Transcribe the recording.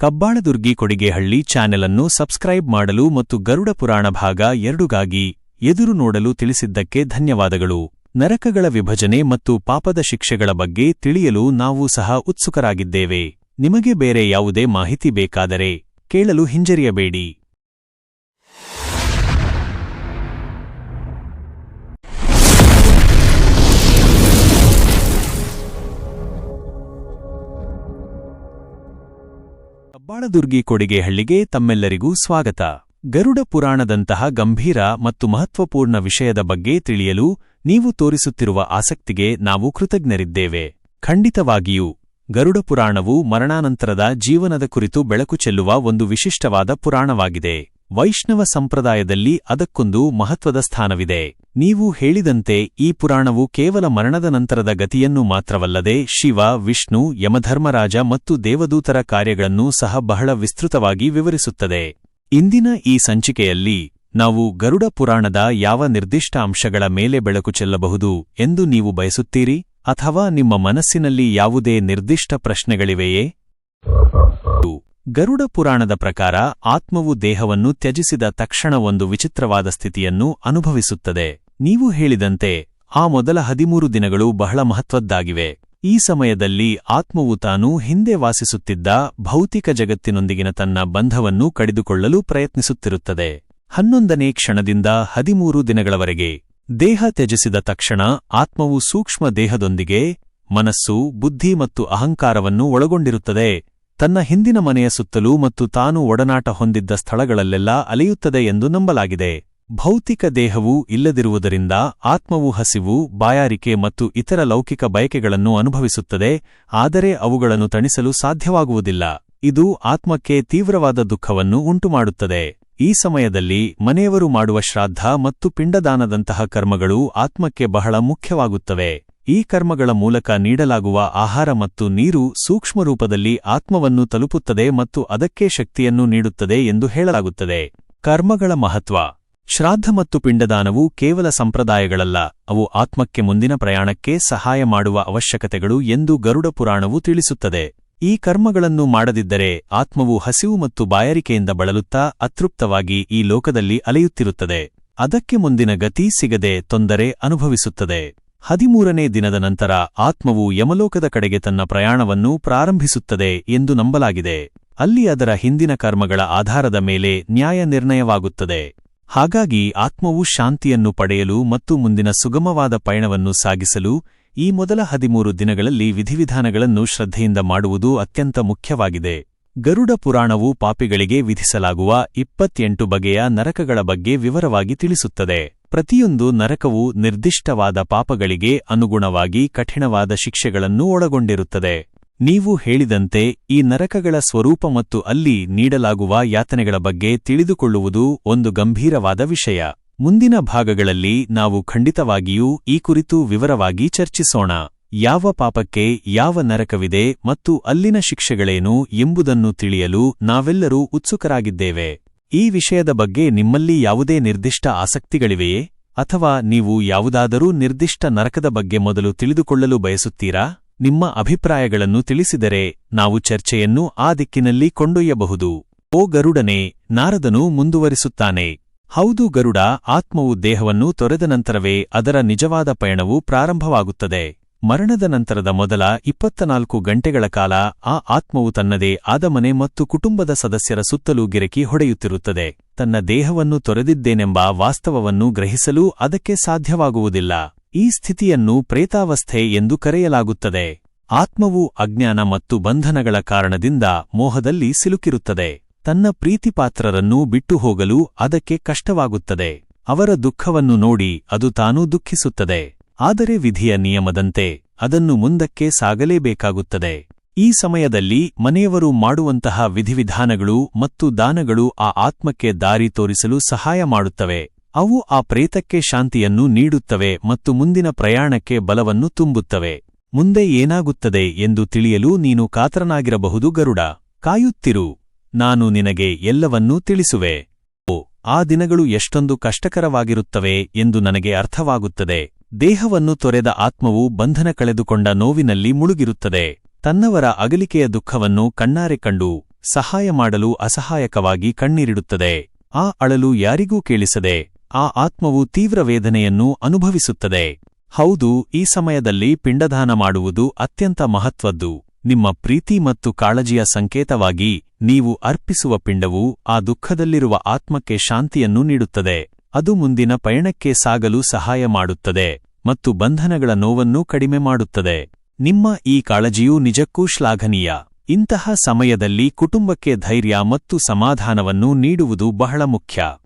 ಕಬ್ಬಾಳದುರ್ಗಿ Kodigehalli channel ಅನ್ನು subscribe ಮಾಡಲು ಮತ್ತು ಗರುಡ ಪುರಾಣ ಭಾಗ ಎರಡುಗಾಗಿ ಎದುರು ನೋಡಲು ತಿಳಿಸಿದ್ದಕ್ಕೆ ಧನ್ಯವಾದಗಳು. ನರಕಗಳ ವಿಭಜನೆ ಮತ್ತು ಪಾಪದ ಶಿಕ್ಷೆಗಳ ಬಗ್ಗೆ ತಿಳಿಯಲು ನಾವು ಸಹ ಉತ್ಸುಕರಾಗಿದ್ದೇವೆ. ನಿಮಗೆ ಬೇರೆ ಯಾವುದೇ ಮಾಹಿತಿ ಬೇಕಾದರೆ ಕೇಳಲು ಹಿಂಜರಿಯಬೇಡಿ. ಕಬ್ಬಾಳದುರ್ಗಿ ಕೊಡಿಗೆಹಳ್ಳಿಗೆ ತಮ್ಮೆಲ್ಲರಿಗೂ ಸ್ವಾಗತ. ಗರುಡ ಪುರಾಣದಂತಹ ಗಂಭೀರ ಮತ್ತು ಮಹತ್ವಪೂರ್ಣ ವಿಷಯದ ಬಗ್ಗೆ ತಿಳಿಯಲು ನೀವು ತೋರಿಸುತ್ತಿರುವ ಆಸಕ್ತಿಗೆ ನಾವು ಕೃತಜ್ಞರಿದ್ದೇವೆ. ಖಂಡಿತವಾಗಿಯೂ, ಗರುಡ ಪುರಾಣವು ಮರಣಾನಂತರದ ಜೀವನದ ಕುರಿತು ಬೆಳಕು ಚೆಲ್ಲುವ ಒಂದು ವಿಶಿಷ್ಟವಾದ ಪುರಾಣವಾಗಿದೆ. ವೈಷ್ಣವ ಸಂಪ್ರದಾಯದಲ್ಲಿ ಅದಕ್ಕೊಂದು ಮಹತ್ವದ ಸ್ಥಾನವಿದೆ. ನೀವು ಹೇಳಿದಂತೆ ಈ ಪುರಾಣವು ಕೇವಲ ಮರಣದ ನಂತರದ ಗತಿಯನ್ನು ಮಾತ್ರವಲ್ಲದೆ ಶಿವ, ವಿಷ್ಣು, ಯಮಧರ್ಮರಾಜ ಮತ್ತು ದೇವದೂತರ ಕಾರ್ಯಗಳನ್ನು ಸಹ ಬಹಳ ವಿಸ್ತೃತವಾಗಿ ವಿವರಿಸುತ್ತದೆ. ಇಂದಿನ ಈ ಸಂಚಿಕೆಯಲ್ಲಿ ನಾವು ಗರುಡ ಪುರಾಣದ ಯಾವ ನಿರ್ದಿಷ್ಟ ಅಂಶಗಳ ಮೇಲೆ ಬೆಳಕು ಚೆಲ್ಲಬಹುದು ಎಂದು ನೀವು ಬಯಸುತ್ತೀರಿ ಅಥವಾ ನಿಮ್ಮ ಮನಸ್ಸಿನಲ್ಲಿ ಯಾವುದೇ ನಿರ್ದಿಷ್ಟ ಪ್ರಶ್ನೆಗಳಿವೆಯೇ? ಗರುಡ ಪುರಾಣದ ಪ್ರಕಾರ ಆತ್ಮವು ದೇಹವನ್ನು ತ್ಯಜಿಸಿದ ತಕ್ಷಣ ಒಂದು ವಿಚಿತ್ರವಾದ ಸ್ಥಿತಿಯನ್ನು ಅನುಭವಿಸುತ್ತದೆ. ನೀವು ಹೇಳಿದಂತೆ ಆ ಮೊದಲ ಹದಿಮೂರು ದಿನಗಳು ಬಹಳ ಮಹತ್ವದ್ದಾಗಿವೆ. ಈ ಸಮಯದಲ್ಲಿ ಆತ್ಮವು ತಾನು ಹಿಂದೆ ವಾಸಿಸುತ್ತಿದ್ದ ಭೌತಿಕ ಜಗತ್ತಿನೊಂದಿಗಿನ ತನ್ನ ಬಂಧವನ್ನು ಕಡಿದುಕೊಳ್ಳಲು ಪ್ರಯತ್ನಿಸುತ್ತಿರುತ್ತದೆ. ಹನ್ನೊಂದನೇ ಕ್ಷಣದಿಂದ ಹದಿಮೂರು ದಿನಗಳವರೆಗೆ ದೇಹ ತ್ಯಜಿಸಿದ ತಕ್ಷಣ ಆತ್ಮವು ಸೂಕ್ಷ್ಮ ದೇಹದೊಂದಿಗೆ ಮನಸ್ಸು, ಬುದ್ಧಿ ಮತ್ತು ಅಹಂಕಾರವನ್ನು ಒಳಗೊಂಡಿರುತ್ತದೆ. ತನ್ನ ಹಿಂದಿನ ಮನೆಯ ಸುತ್ತಲೂ ಮತ್ತು ತಾನು ಒಡನಾಟ ಹೊಂದಿದ್ದ ಸ್ಥಳಗಳಲ್ಲೆಲ್ಲ ಅಲೆಯುತ್ತದೆ ಎಂದು ನಂಬಲಾಗಿದೆ. ಭೌತಿಕ ದೇಹವು ಇಲ್ಲದಿರುವುದರಿಂದ ಆತ್ಮವು ಹಸಿವು, ಬಾಯಾರಿಕೆ ಮತ್ತು ಇತರ ಲೌಕಿಕ ಬಯಕೆಗಳನ್ನು ಅನುಭವಿಸುತ್ತದೆ, ಆದರೆ ಅವುಗಳನ್ನು ತಣಿಸಲು ಸಾಧ್ಯವಾಗುವುದಿಲ್ಲ. ಇದು ಆತ್ಮಕ್ಕೆ ತೀವ್ರವಾದ ದುಃಖವನ್ನು ಉಂಟುಮಾಡುತ್ತದೆ. ಈ ಸಮಯದಲ್ಲಿ ಮನೆಯವರು ಮಾಡುವ ಶ್ರಾದ್ದ ಮತ್ತು ಪಿಂಡದಾನದಂತಹ ಕರ್ಮಗಳು ಆತ್ಮಕ್ಕೆ ಬಹಳ ಮುಖ್ಯವಾಗುತ್ತವೆ. ಈ ಕರ್ಮಗಳ ಮೂಲಕ ನೀಡಲಾಗುವ ಆಹಾರ ಮತ್ತು ನೀರು ಸೂಕ್ಷ್ಮ ರೂಪದಲ್ಲಿ ಆತ್ಮವನ್ನು ತಲುಪುತ್ತದೆ ಮತ್ತು ಅದಕ್ಕೆ ಶಕ್ತಿಯನ್ನು ನೀಡುತ್ತದೆ ಎಂದು ಹೇಳಲಾಗುತ್ತದೆ. ಕರ್ಮಗಳ ಮಹತ್ವ. ಶ್ರಾದ್ದ ಮತ್ತು ಪಿಂಡದಾನವು ಕೇವಲ ಸಂಪ್ರದಾಯಗಳಲ್ಲ, ಅವು ಆತ್ಮಕ್ಕೆ ಮುಂದಿನ ಪ್ರಯಾಣಕ್ಕೆ ಸಹಾಯ ಮಾಡುವ ಅವಶ್ಯಕತೆಗಳು ಎಂದು ಗರುಡ ಪುರಾಣವು ತಿಳಿಸುತ್ತದೆ. ಈ ಕರ್ಮಗಳನ್ನು ಮಾಡದಿದ್ದರೆ ಆತ್ಮವು ಹಸಿವು ಮತ್ತು ಬಾಯಾರಿಕೆಯಿಂದ ಬಳಲುತ್ತಾ ಅತೃಪ್ತವಾಗಿ ಈ ಲೋಕದಲ್ಲಿ ಅಲೆಯುತ್ತಿರುತ್ತದೆ. ಅದಕ್ಕೆ ಮುಂದಿನ ಗತಿ ಸಿಗದೆ ತೊಂದರೆ ಅನುಭವಿಸುತ್ತದೆ. ಹದಿಮೂರನೇ ದಿನದ ನಂತರ ಆತ್ಮವು ಯಮಲೋಕದ ಕಡೆಗೆ ತನ್ನ ಪ್ರಯಾಣವನ್ನು ಪ್ರಾರಂಭಿಸುತ್ತದೆ ಎಂದು ನಂಬಲಾಗಿದೆ. ಅಲ್ಲಿ ಅದರ ಹಿಂದಿನ ಕರ್ಮಗಳ ಆಧಾರದ ಮೇಲೆ ನ್ಯಾಯ ನಿರ್ಣಯವಾಗುತ್ತದೆ ಹಾಗಾಗಿ ಆತ್ಮವು ಶಾಂತಿಯನ್ನು ಪಡೆಯಲು ಮತ್ತು ಮುಂದಿನ ಸುಗಮವಾದ ಪಯಣವನ್ನು ಸಾಗಿಸಲು ಈ ಮೊದಲ ಹದಿಮೂರು ದಿನಗಳಲ್ಲಿ ವಿಧಿವಿಧಾನಗಳನ್ನು ಶ್ರದ್ಧೆಯಿಂದ ಮಾಡುವುದು ಅತ್ಯಂತ ಮುಖ್ಯವಾಗಿದೆ. ಗರುಡ ಪುರಾಣವು ಪಾಪಿಗಳಿಗೆ ವಿಧಿಸಲಾಗುವ ಇಪ್ಪತ್ತೆಂಟು ಬಗೆಯ ನರಕಗಳ ಬಗ್ಗೆ ವಿವರವಾಗಿ ತಿಳಿಸುತ್ತದೆ. ಪ್ರತಿಯೊಂದು ನರಕವು ನಿರ್ದಿಷ್ಟವಾದ ಪಾಪಗಳಿಗೆ ಅನುಗುಣವಾಗಿ ಕಠಿಣವಾದ ಶಿಕ್ಷೆಗಳನ್ನು ಒಳಗೊಂಡಿರುತ್ತದೆ. ನೀವು ಹೇಳಿದಂತೆ ಈ ನರಕಗಳ ಸ್ವರೂಪ ಮತ್ತು ಅಲ್ಲಿ ನೀಡಲಾಗುವ ಯಾತನೆಗಳ ಬಗ್ಗೆ ತಿಳಿದುಕೊಳ್ಳುವುದು ಒಂದು ಗಂಭೀರವಾದ ವಿಷಯ. ಮುಂದಿನ ಭಾಗಗಳಲ್ಲಿ ನಾವು ಖಂಡಿತವಾಗಿಯೂ ಈ ಕುರಿತು ವಿವರವಾಗಿ ಚರ್ಚಿಸೋಣ. ಯಾವ ಪಾಪಕ್ಕೆ ಯಾವ ನರಕವಿದೆ ಮತ್ತು ಅಲ್ಲಿನ ಶಿಕ್ಷೆಗಳೇನು ಎಂಬುದನ್ನು ತಿಳಿಯಲು ನಾವೆಲ್ಲರೂ ಉತ್ಸುಕರಾಗಿದ್ದೇವೆ. ಈ ವಿಷಯದ ಬಗ್ಗೆ ನಿಮ್ಮಲ್ಲಿ ಯಾವುದೇ ನಿರ್ದಿಷ್ಟ ಆಸಕ್ತಿಗಳಿವೆಯೇ? ಅಥವಾ ನೀವು ಯಾವುದಾದರೂ ನಿರ್ದಿಷ್ಟ ನರಕದ ಬಗ್ಗೆ ಮೊದಲು ತಿಳಿದುಕೊಳ್ಳಲು ಬಯಸುತ್ತೀರಾ? ನಿಮ್ಮ ಅಭಿಪ್ರಾಯಗಳನ್ನು ತಿಳಿಸಿದರೆ ನಾವು ಚರ್ಚೆಯನ್ನು ಆ ದಿಕ್ಕಿನಲ್ಲಿ ಕೊಂಡೊಯ್ಯಬಹುದು. ಓ ಗರುಡನೇ, ನಾರದನು ಮುಂದುವರಿಸುತ್ತಾನೆ. ಹೌದು ಗರುಡ, ಆತ್ಮವು ದೇಹವನ್ನು ತೊರೆದ ನಂತರವೇ ಅದರ ನಿಜವಾದ ಪಯಣವು ಪ್ರಾರಂಭವಾಗುತ್ತದೆ. ಮರಣದ ನಂತರದ ಮೊದಲ ಇಪ್ಪತ್ತನಾಲ್ಕು ಗಂಟೆಗಳ ಕಾಲ ಆ ಆತ್ಮವು ತನ್ನದೇ ಆದ ಮನೆ ಮತ್ತು ಕುಟುಂಬದ ಸದಸ್ಯರ ಸುತ್ತಲೂ ಗಿರಕಿ ಹೊಡೆಯುತ್ತಿರುತ್ತದೆ. ತನ್ನ ದೇಹವನ್ನು ತೊರೆದಿದ್ದೇನೆಂಬ ವಾಸ್ತವವನ್ನು ಗ್ರಹಿಸಲು ಅದಕ್ಕೆ ಸಾಧ್ಯವಾಗುವುದಿಲ್ಲ. ಈ ಸ್ಥಿತಿಯನ್ನು ಪ್ರೇತಾವಸ್ಥೆ ಎಂದು ಕರೆಯಲಾಗುತ್ತದೆ. ಆತ್ಮವು ಅಜ್ಞಾನ ಮತ್ತು ಬಂಧನಗಳ ಕಾರಣದಿಂದ ಮೋಹದಲ್ಲಿ ಸಿಲುಕಿರುತ್ತದೆ. ತನ್ನ ಪ್ರೀತಿಪಾತ್ರರನ್ನು ಬಿಟ್ಟು ಹೋಗಲು ಅದಕ್ಕೆ ಕಷ್ಟವಾಗುತ್ತದೆ. ಅವರ ದುಃಖವನ್ನು ನೋಡಿ ಅದು ತಾನೂ ದುಃಖಿಸುತ್ತದೆ. ಆದರೆ ವಿಧಿಯ ನಿಯಮದಂತೆ ಅದನ್ನು ಮುಂದಕ್ಕೆ ಸಾಗಲೇಬೇಕಾಗುತ್ತದೆ. ಈ ಸಮಯದಲ್ಲಿ ಮನೆಯವರು ಮಾಡುವಂತಹ ವಿಧಿವಿಧಾನಗಳು ಮತ್ತು ದಾನಗಳು ಆ ಆತ್ಮಕ್ಕೆ ದಾರಿ ತೋರಿಸಲು ಸಹಾಯ ಮಾಡುತ್ತವೆ. ಅವು ಆ ಪ್ರೇತಕ್ಕೆ ಶಾಂತಿಯನ್ನು ನೀಡುತ್ತವೆ ಮತ್ತು ಮುಂದಿನ ಪ್ರಯಾಣಕ್ಕೆ ಬಲವನ್ನು ತುಂಬುತ್ತವೆ. ಮುಂದೆ ಏನಾಗುತ್ತದೆ ಎಂದು ತಿಳಿಯಲು ನೀನು ಕಾತರನಾಗಿರಬಹುದು ಗರುಡ. ಕಾಯುತ್ತಿರು. ನಾನು ನಿನಗೆ ಎಲ್ಲವನ್ನೂ ತಿಳಿಸುವೆ. ಓ, ಆ ದಿನಗಳು ಎಷ್ಟೊಂದು ಕಷ್ಟಕರವಾಗಿರುತ್ತವೆ ಎಂದು ನನಗೆ ಅರ್ಥವಾಗುತ್ತದೆ. ದೇಹವನ್ನು ತೊರೆದ ಆತ್ಮವು ಬಂಧನ ಕಳೆದುಕೊಂಡ ನೋವಿನಲ್ಲಿ ಮುಳುಗಿರುತ್ತದೆ. ತನ್ನವರ ಅಗಲಿಕೆಯ ದುಃಖವನ್ನು ಕಣ್ಣಾರೆ ಕಂಡು ಸಹಾಯ ಮಾಡಲು ಅಸಹಾಯಕವಾಗಿ ಕಣ್ಣೀರಿಡುತ್ತದೆ. ಆ ಅಳಲು ಯಾರಿಗೂ ಕೇಳಿಸದೆ ಆ ಆತ್ಮವು ತೀವ್ರ ವೇದನೆಯನ್ನು ಅನುಭವಿಸುತ್ತದೆ. ಹೌದು, ಈ ಸಮಯದಲ್ಲಿ ಪಿಂಡದಾನ ಮಾಡುವುದು ಅತ್ಯಂತ ಮಹತ್ವದ್ದು. ನಿಮ್ಮ ಪ್ರೀತಿ ಮತ್ತು ಕಾಳಜಿಯ ಸಂಕೇತವಾಗಿ ನೀವು ಅರ್ಪಿಸುವ ಪಿಂಡವು ಆ ದುಃಖದಲ್ಲಿರುವ ಆತ್ಮಕ್ಕೆ ಶಾಂತಿಯನ್ನು ನೀಡುತ್ತದೆ. ಅದು ಮುಂದಿನ ಪಯಣಕ್ಕೆ ಸಾಗಲು ಸಹಾಯ ಮಾಡುತ್ತದೆ ಮತ್ತು ಬಂಧನಗಳ ನೋವನ್ನು ಕಡಿಮೆ ಮಾಡುತ್ತದೆ. ನಿಮ್ಮ ಈ ಕಾಳಜಿಯು ನಿಜಕ್ಕೂ ಶ್ಲಾಘನೀಯ. ಇಂತಹ ಸಮಯದಲ್ಲಿ ಕುಟುಂಬಕ್ಕೆ ಧೈರ್ಯ ಮತ್ತು ಸಮಾಧಾನವನ್ನು ನೀಡುವುದು ಬಹಳ ಮುಖ್ಯ.